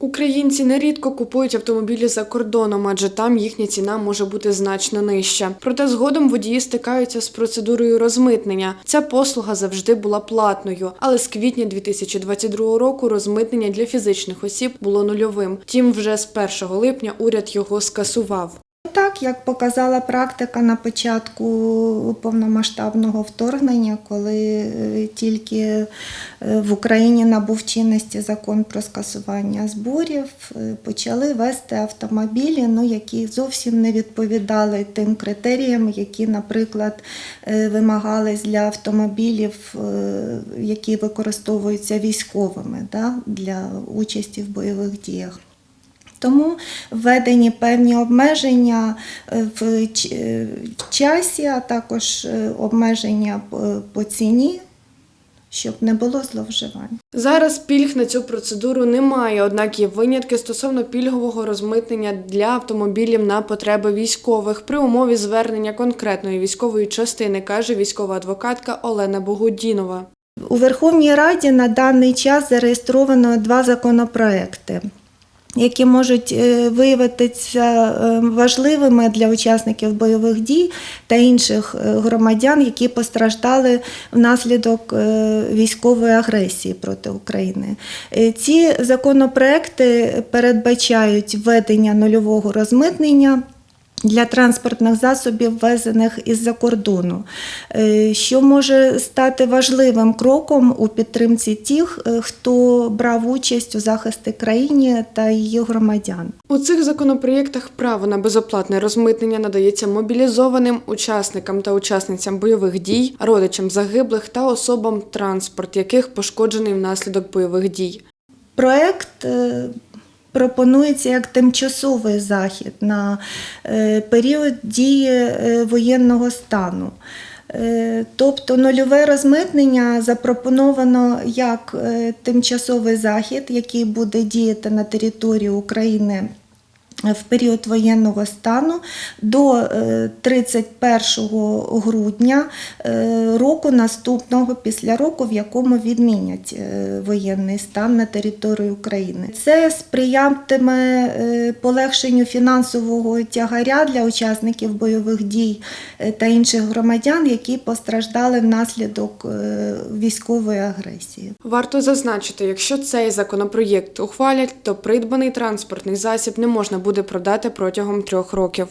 Українці нерідко купують автомобілі за кордоном, адже там їхня ціна може бути значно нижча. Проте згодом водії стикаються з процедурою розмитнення. Ця послуга завжди була платною, але з квітня 2022 року розмитнення для фізичних осіб було нульовим. Втім, вже з 1 липня уряд його скасував. Так, як показала практика на початку повномасштабного вторгнення, коли е, тільки е, в Україні набув чинності закон про скасування зборів, е, почали вести автомобілі, ну, які зовсім не відповідали тим критеріям, які, наприклад, вимагались для автомобілів, які використовуються військовими да, для участі в бойових діях. Тому введені певні обмеження е, в е, часі, а також е, обмеження по- по ціні, щоб не було зловживань. Зараз пільг на цю процедуру немає, однак є винятки стосовно пільгового розмитнення для автомобілів на потреби військових при умові звернення конкретної військової частини, каже військова адвокатка Олена Богодінова. У Верховній Раді на даний час зареєстровано два законопроекти. Які можуть е, виявитися е, важливими для учасників бойових дій та інших е, громадян, які постраждали внаслідок військової агресії проти України. Ці законопроекти передбачають введення нульового розмитнення для транспортних засобів, ввезених із-за кордону, е, що може стати важливим кроком у підтримці тих, е, хто брав участь у захисті країни та її громадян. У цих законопроєктах право на безоплатне розмитнення надається мобілізованим учасникам та учасницям бойових дій, родичам загиблих та особам транспорт, яких пошкоджений внаслідок бойових дій. Проект е, пропонується як тимчасовий захід на е, період дії е, воєнного стану. Е, Тобто нульове розмитнення запропоновано як тимчасовий захід, який буде діяти на території України в період воєнного стану до е, 31 грудня е, року наступного після року, в якому відмінять е, воєнний стан на території України. Це сприятиме е, полегшенню фінансового тягаря для учасників бойових дій е, та інших громадян, які постраждали внаслідок е, військової агресії. Варто зазначити, якщо цей законопроєкт ухвалять, то придбаний транспортний засіб не можна буде продати протягом трьох років.